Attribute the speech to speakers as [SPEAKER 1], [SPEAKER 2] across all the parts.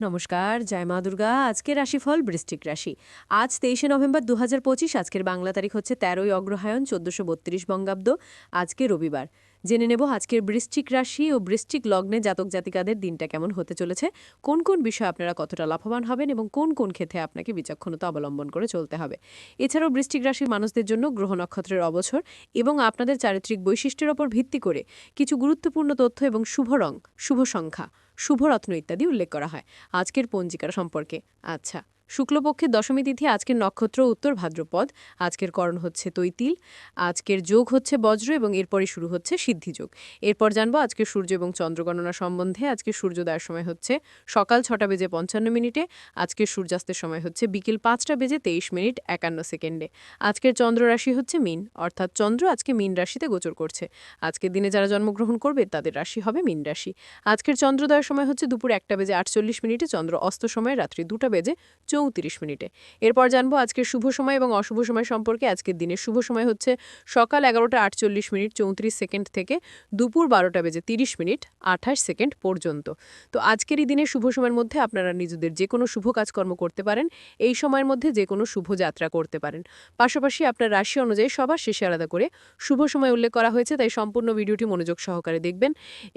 [SPEAKER 1] নমস্কার, জয় মা দুর্গা। আজকের রাশিফল বৃষ্টিক রাশি। আজ তেইশে নভেম্বর দু হাজার পঁচিশ, আজকের বাংলা তারিখ হচ্ছে তেরোই অগ্রহায়ণ, চোদ্দশো বত্রিশ বঙ্গাব্দ, আজকে রবিবার। জেনে নেব আজকের বৃশ্চিক রাশি ও বৃশ্চিক লগ্নে জাতক জাতিকাদের দিনটা কেমন হতে চলেছে, কোন কোন বিষয়ে আপনারা কতটা লাভবান হবেন এবং কোন কোন ক্ষেত্রে আপনাকে বিচক্ষণতা অবলম্বন করে চলতে হবে। এছাড়াও বৃশ্চিক রাশির মানুষদের জন্য গ্রহ নক্ষত্রের অবসর এবং আপনাদের চারিত্রিক বৈশিষ্ট্যের ওপর ভিত্তি করে কিছু গুরুত্বপূর্ণ তথ্য এবং শুভ রং, শুভ সংখ্যা। শুভরত্ন ইত্যাদি উল্লেখ করা হয়। আজকের পঞ্জিকার সম্পর্কে। আচ্ছা। শুক্লপক্ষের দশমী তিথি আজকের নক্ষত্র উত্তর ভাদ্রপদ। আজকের করণ হচ্ছে তৈতিল, আজকের যোগ হচ্ছে বজ্র এবং এরপরে শুরু হচ্ছে সিদ্ধিযোগ। এরপর জানব আজকে সূর্য এবং চন্দ্রগণনা সম্বন্ধে। আজকে সূর্যোদয়ের সময় হচ্ছে সকাল ছটা বেজে পঞ্চান্ন মিনিটে আজকের সূর্যাস্তের সময় হচ্ছে বিকেল পাঁচটা বেজে তেইশ মিনিট একান্ন সেকেন্ডে। আজকের চন্দ্র রাশি হচ্ছে মিন, অর্থাৎ চন্দ্র আজকে মিন রাশিতে গোচর করছে। আজকের দিনে যারা জন্মগ্রহণ করবে, তাদের রাশি হবে মিন রাশি। আজকের চন্দ্রোদয়ের সময় হচ্ছে দুপুর একটা বেজে আটচল্লিশ মিনিটে চন্দ্র অস্ত সময় রাত্রি দুটা বেজে চৌত্রিশ মিনিটে। এরপর জানব আজকের শুভ সময় এবং অশুভ সময় সম্পর্কে আজকের দিনের শুভ সময় হচ্ছে সকাল এগারোটা আটচল্লিশ মিনিট চৌত্রিশ সেকেন্ড থেকে দুপুর বারোটা বেজে তিরিশ মিনিট আঠাশ সেকেন্ড পর্যন্ত। তো আজকের এই দিনের শুভ সময়ের মধ্যে আপনারা নিজেদের যে কোনো শুভ কাজকর্ম করতে পারেন, এই সময়ের মধ্যে যে কোনো শুভ যাত্রা করতে পারেন। পাশাপাশি আপনার রাশি অনুযায়ী সবার শেষে আলাদা করে শুভ সময় উল্লেখ করা হয়েছে, তাই সম্পূর্ণ ভিডিওটি মনোযোগ সহকারে দেখবেন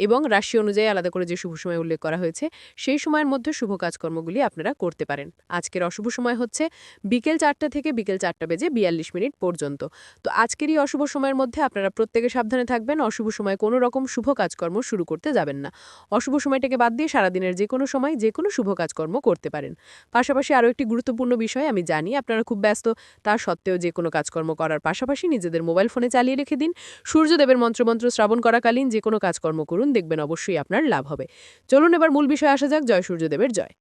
[SPEAKER 1] এবং রাশি অনুযায়ী আলাদা করে যে শুভ সময় উল্লেখ করা হয়েছে, সেই সময়ের মধ্যে শুভ কাজকর্মগুলি আপনারা করতে পারেন। আজকের অশুভ সময় হচ্ছে বিকেল চারটা থেকে বিকেল চারটা বেজে বিয়াল্লিশ মিনিট পর্যন্ত। তো আজকের এই অশুভ সময়ের মধ্যে আপনারা প্রত্যেকে সাবধানে থাকবেন, অশুভ সময় কোনো রকম শুভ কাজকর্ম শুরু করতে যাবেন না। অশুভ সময়টাকে বাদ দিয়ে সারাদিনের যে কোনো সময় যে কোনো শুভ কাজকর্ম করতে পারেন। পাশাপাশি আরও একটি গুরুত্বপূর্ণ বিষয় আমি জানি, আপনারা খুব ব্যস্ত তার সত্ত্বেও যে কোনো কাজকর্ম করার পাশাপাশি নিজেদের মোবাইল ফোনে চালিয়ে রেখে দিন। সূর্যদেবের মন্ত্রমন্ত্র শ্রাবণ করাকালীন যে কোনো কাজকর্ম করুন, দেখবেন অবশ্যই আপনার লাভ হবে। চলুন এবার মূল বিষয়ে আসা যাক, জয় সূর্যদেবের জয়।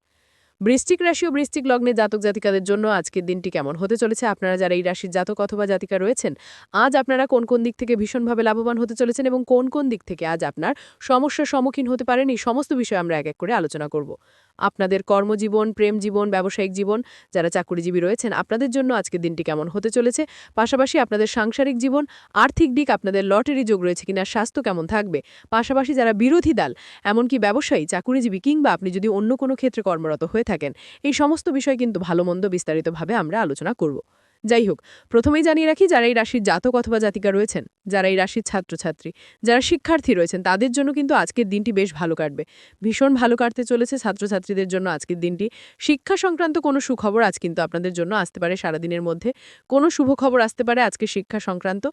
[SPEAKER 1] বৃশ্চিক রাশি ও বৃষ্টিক লগ্নে জাতক জাতিকাদের জন্য আজকের দিনটি কেমন হতে চলেছে? আপনারা যারা এই রাশির জাতক অথবা জাতিকা রয়েছেন, আজ আপনারা কোন কোন দিক থেকে ভীষণভাবে লাভবান হতে চলেছেন এবং কোন কোন দিক থেকে আজ আপনার সমস্যার সম্মুখীন হতে পারেন? এই সমস্ত বিষয়ে আমরা এক এক করে আলোচনা করব। আপনাদের কর্মজীবন, প্রেম জীবন, ব্যবসায়িক জীবন, যারা চাকুরিজীবী রয়েছেন, আপনাদের জন্য আজকে দিনটি কেমন হতে চলেছে? পাশাপাশি আপনাদের সাংসারিক জীবন, আর্থিক দিক আপনাদের লটারি যোগ রয়েছে কিনা, স্বাস্থ্য কেমন থাকবে? পাশাপাশি যারা বিরোধী দল, এমনকি ব্যবসায়ী, চাকুরিজীবী কিংবা আপনি যদি অন্য কোনো ক্ষেত্রে কর্মরত হয়ে থাকেন, এই সমস্ত বিষয় কিন্তু ভালো মন্দ বিস্তারিতভাবে আমরা আলোচনা করব। যাই হোক প্রথমেই জানিয়ে রাখি যারা এই রাশির জাতক অথবা জাতিকা রয়েছেন, যারা এই রাশির ছাত্রছাত্রী, যারা শিক্ষার্থী রয়েছেন, তাদের জন্য কিন্তু আজকের দিনটি বেশ ভালো কাটবে। ভীষণ ভালো কাটতে চলেছে ছাত্রছাত্রীদের জন্য আজকের দিনটি। শিক্ষা সংক্রান্ত কোনো সুখবর আজ কিন্তু আপনাদের জন্য আসতে পারে সারাদিনের মধ্যে। কোনো শুভ খবর আসতে পারে আজকে শিক্ষা সংক্রান্ত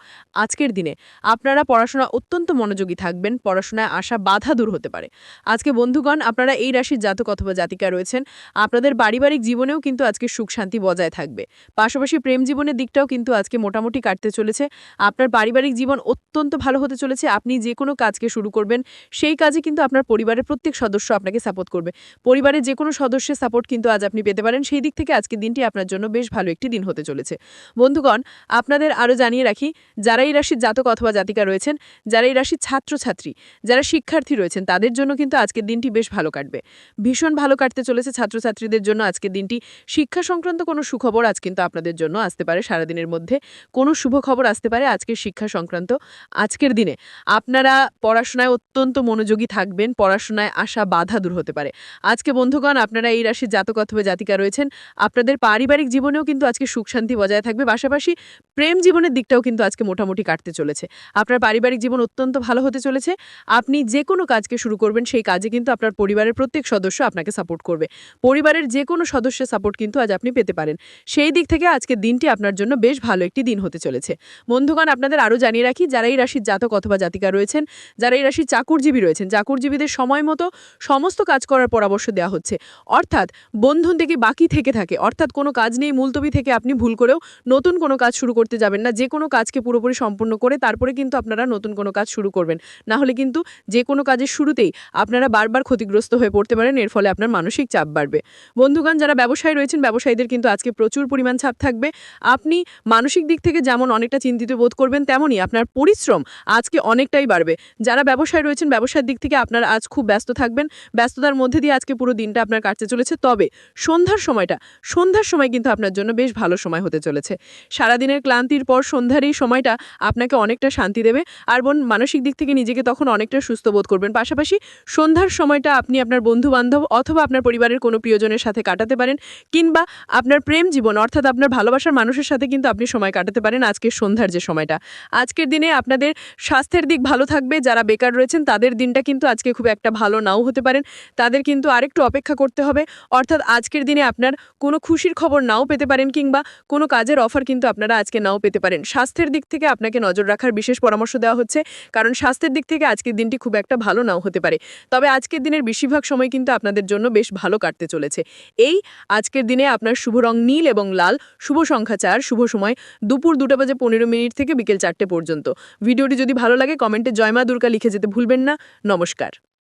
[SPEAKER 1] আজকের দিনে। আপনারা পড়াশোনা অত্যন্ত মনোযোগী থাকবেন, পড়াশোনায় আসা বাধা দূর হতে পারে। আজকে বন্ধুগণ, আপনারা এই রাশির জাতক অথবা জাতিকা রয়েছেন, আপনাদের পারিবারিক জীবনেও কিন্তু আজকে সুখ শান্তি বজায় থাকবে। পাশাপাশি প্রেম জীবনের দিকটাও কিন্তু আজকে মোটামুটি কাটতে চলেছে। আপনার পারিবারিক জীবন অত্যন্ত ভালো হতে চলেছে। আপনি যে কোনো কাজকে শুরু করবেন, সেই কাজে কিন্তু আপনার পরিবারের প্রত্যেক সদস্য আপনাকে সাপোর্ট করবে। পরিবারের যে কোনো সদস্যের সাপোর্ট কিন্তু আজ আপনি পেতে পারেন। সেই দিক থেকে আজকের দিনটি আপনার জন্য বেশ ভালো একটি দিন হতে চলেছে। বন্ধুগণ, আপনাদের আরও জানিয়ে রাখি, যারা এই রাশির জাতক অথবা জাতিকা রয়েছেন, যারা এই রাশির ছাত্রছাত্রী, যারা শিক্ষার্থী রয়েছেন, তাদের জন্য কিন্তু আজকের দিনটি বেশ ভালো কাটবে। ভীষণ ভালো কাটতে চলেছে ছাত্রছাত্রীদের জন্য আজকের দিনটি। শিক্ষা সংক্রান্ত কোনো সুখবর আজ কিন্তু আপনাদের জন্য আসতে পারে সারাদিনের মধ্যে। কোনো শুভ খবর আসতে পারে আজকের শিক্ষা সংক্রান্ত। আজকের দিনে আপনারা পড়াশোনায় অত্যন্ত মনোযোগী থাকবেন, পড়াশোনায় আসা বাধা দূর হতে পারে। আজকে বন্ধুগণ, আপনারা এই রাশির জাতক অথবা জাতিকা রয়েছেন। আপনাদের পারিবারিক জীবনেও কিন্তু আজকে সুখ শান্তি বজায় থাকবে। পাশাপাশি প্রেম জীবনের দিকটাও কিন্তু আজকে মোটামুটি কাটতে চলেছে। আপনার পারিবারিক জীবন অত্যন্ত ভালো হতে চলেছে। আপনি যে কোনো কাজকে শুরু করবেন, সেই কাজে কিন্তু আপনার পরিবারের প্রত্যেক সদস্য আপনাকে সাপোর্ট করবে। পরিবারের যে কোনো সদস্যের সাপোর্ট কিন্তু আজ আপনি পেতে পারেন। সেই দিক থেকে আজকের দিনটি আপনার জন্য বেশ ভালো একটি দিন হতে চলেছে। বন্ধুগণ, আপনাদের আরও জানিয়ে রাখি, যারা এই রাশির জাতক অথবা জাতিকা রয়েছেন, যারা এই রাশির চাকুরজীবী রয়েছেন, চাকুরজীবীদের সময় মতো সমস্ত কাজ করার পরামর্শ দেওয়া হচ্ছে। অর্থাৎ বন্ধন থেকে বাকি থেকে থাকে, অর্থাৎ কোনো কাজ নেই, মুলতবি থেকে আপনি ভুল করেও নতুন কোনো কাজ শুরু করতে যাবেন না যে কোনো কাজকে পুরোপুরি সম্পূর্ণ করে তারপরে কিন্তু আপনারা নতুন কোনো কাজ শুরু করবেন। না হলে কিন্তু যে কোনো কাজের শুরুতেই আপনারা বারবার ক্ষতিগ্রস্ত হয়ে পড়তে পারেন, এর ফলে আপনার মানসিক চাপ বাড়বে। বন্ধুগণ, যারা ব্যবসায়ী রয়েছেন, ব্যবসায়ীদের কিন্তু আজকে প্রচুর পরিমাণ চাপ থাকবে।
[SPEAKER 2] আপনি মানসিক দিক থেকে যেমন অনেকটা চিন্তিত বোধ করবেন, তেমনই আপনার পরিশ্রম আজকে অনেকটাই বাড়বে। যারা ব্যবসায় রয়েছেন, ব্যবসার দিক থেকে আপনারা আজ খুব ব্যস্ত থাকবেন। ব্যস্ততার মধ্যে দিয়ে আজকে পুরো দিনটা আপনার কাটতে চলেছে। তবে সন্ধ্যার সময়টা, সন্ধ্যার সময় কিন্তু আপনার জন্য বেশ ভালো সময় হতে চলেছে। সারাদিনের ক্লান্তির পর সন্ধ্যার এই সময়টা আপনাকে অনেকটা শান্তি দেবে। আর বোন, মানসিক দিক থেকে নিজেকে তখন অনেকটা সুস্থ বোধ করবেন। পাশাপাশি সন্ধ্যার সময়টা আপনি আপনার বন্ধু বান্ধব অথবা আপনার পরিবারের কোনো প্রিয়জনের সাথে কাটাতে পারেন। কিংবা আপনার প্রেম জীবন, অর্থাৎ আপনার ভালোবাসার মানুষের সাথে কিন্তু আপনি সময় কাটাতে পারেন আজকের সন্ধ্যার যে সময়টা। আজকের দিনে আপনাদের স্বাস্থ্যের দিক ভালো থাকবে, যারা বেকার রয়েছেন তাদের দিনটা কিন্তু আজকে খুব একটা ভালো নাও হতে পারেন। তাদের কিন্তু আরেকটু অপেক্ষা করতে হবে। অর্থাৎ আজকের দিনে আপনার কোনো খুশির খবর নাও পেতে পারেন কিংবা কোনো কাজের অফার কিন্তু আপনারা আজকে নাও পেতে পারেন। স্বাস্থ্যের দিক থেকে আপনাকে নজর রাখার বিশেষ পরামর্শ দেওয়া হচ্ছে, কারণ স্বাস্থ্যের দিক থেকে আজকের দিনটি খুব একটা ভালো নাও হতে পারে। তবে আজকের দিনের বেশিরভাগ সময় কিন্তু আপনাদের জন্য বেশ ভালো কাটতে চলেছে। এই আজকের দিনে আপনার শুভ রং নীল এবং লাল, শুভ সংখ্যা চার। শুভ সময়। দুপুর দুটো বাজে পনেরো মিনিট থেকে বিকেল চারটে পর্যন্ত। ভিডিওটি যদি ভালো লাগে, কমেন্টে জয়মা দুর্গা লিখে যেতে ভুলবেন না। নমস্কার।